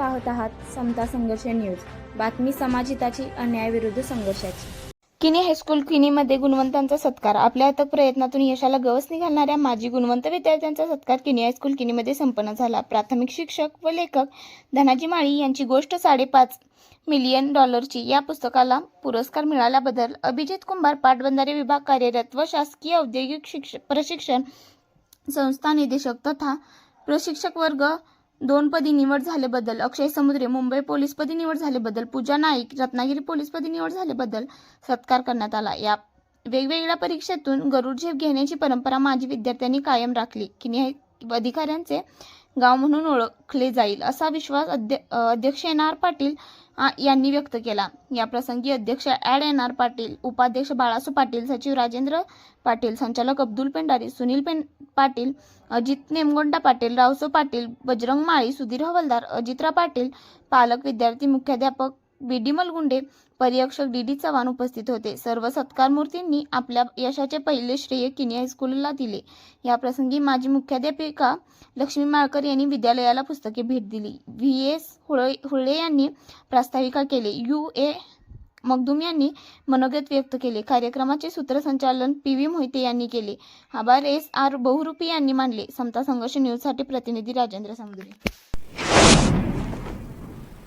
पाहत आहात समता संघर्ष न्यूज. बातमी समाजहिताची अन्यायाविरुद्ध संघर्षाची. किनी हायस्कूल किनीमध्ये गुणवंतांचा सत्कार. आपल्या अथक प्रयत्नातून यशाला गवस निघालणाऱ्या माजी गुणवंत विद्यार्थ्यांचा सत्कार किनी हायस्कूल किनीमध्ये संपन्न झाला. प्राथमिक शिक्षक व लेखक धनाजी माळी यांची गोष्ट साडेपाच मिलियन डॉलरची. या पुस्तकाला पुरस्कार मिळाल्याबद्दल अभिजित कुंभार पाटबंधारे विभाग कार्यरत व शासकीय औद्योगिक शिक्ष प्रशिक्षण संस्था निदेशक तथा प्रशिक्षक वर्ग दोनपदी निवड झाल्याबद्दल अक्षय समुद्रे मुंबई पोलीसपदी निवड झाल्याबद्दल पूजा नाईक रत्नागिरी पोलीसपदी निवड झाल्याबद्दल सत्कार करण्यात आला. या वेगवेगळ्या परीक्षेतून गरुड झेप घेण्याची परंपरा माजी विद्यार्थ्यांनी कायम राखली. की अधिकाऱ्यांचे गाव म्हणून ओळखले जाईल असा विश्वास अध्य अध्यक्ष एन आर पाटील यांनी व्यक्त केला. या प्रसंगी अध्यक्ष ॲड एन आर पाटील उपाध्यक्ष बाळासू पाटील सचिव राजेंद्र पाटील संचालक अब्दुल पेंडारी सुनील पें पाटील अजित नेमगोंडा पाटील रावसो पाटील बजरंग माळी सुधीर हवलदार अजित्रा पाटील पालक विद्यार्थी मुख्याध्यापक बी डी मलगुंडे पर्यवेक्षक डी डी चव्हाण उपस्थित होते. सर्व सत्कारमूर्तींनी आपल्या यशाचे पहिले श्रेय किनी हायस्कूलला दिले. याप्रसंगी माजी मुख्याध्यापिका लक्ष्मी माळकर यांनी विद्यालयाला पुस्तके भेट दिली. व्ही एस हुळे हुळे यांनी प्रास्ताविका केली. यू ए मगदूम यांनी मनोगत व्यक्त केले. कार्यक्रमाचे सूत्रसंचालन पी व्ही मोहिते यांनी केले. आभार एस आर बहुरूपी यांनी मानले. समता संघर्ष न्यूजसाठी प्रतिनिधी राजेंद्र समुद्रे.